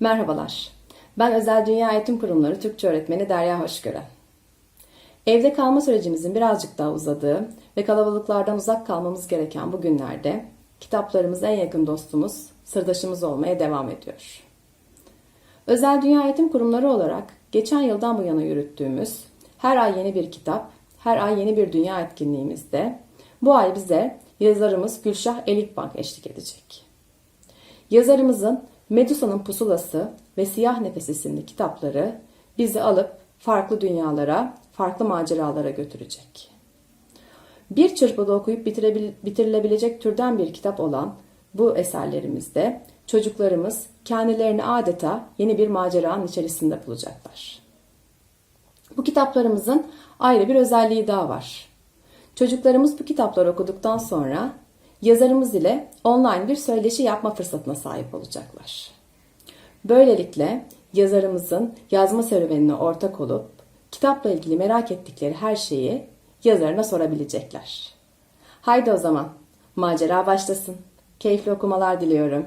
Merhabalar. Ben Özel Dünya Eğitim Kurumları Türkçe öğretmeni Derya Hoşgören. Evde kalma sürecimizin birazcık daha uzadığı ve kalabalıklardan uzak kalmamız gereken bu günlerde kitaplarımız en yakın dostumuz, sırdaşımız olmaya devam ediyor. Özel Dünya Eğitim Kurumları olarak geçen yıldan bu yana yürüttüğümüz her ay yeni bir kitap, her ay yeni bir dünya etkinliğimizde bu ay bize yazarımız Gülşah Elikbank eşlik edecek. Yazarımızın Medusa'nın Pusulası ve Siyah Nefes isimli kitapları bizi alıp farklı dünyalara, farklı maceralara götürecek. Bir çırpıda okuyup bitirilebilecek türden bir kitap olan bu eserlerimizde çocuklarımız kendilerini adeta yeni bir maceranın içerisinde bulacaklar. Bu kitaplarımızın ayrı bir özelliği daha var. Çocuklarımız bu kitapları okuduktan sonra yazarımız ile online bir söyleşi yapma fırsatına sahip olacaklar. Böylelikle yazarımızın yazma serüvenine ortak olup kitapla ilgili merak ettikleri her şeyi yazarına sorabilecekler. Haydi o zaman macera başlasın. Keyifli okumalar diliyorum.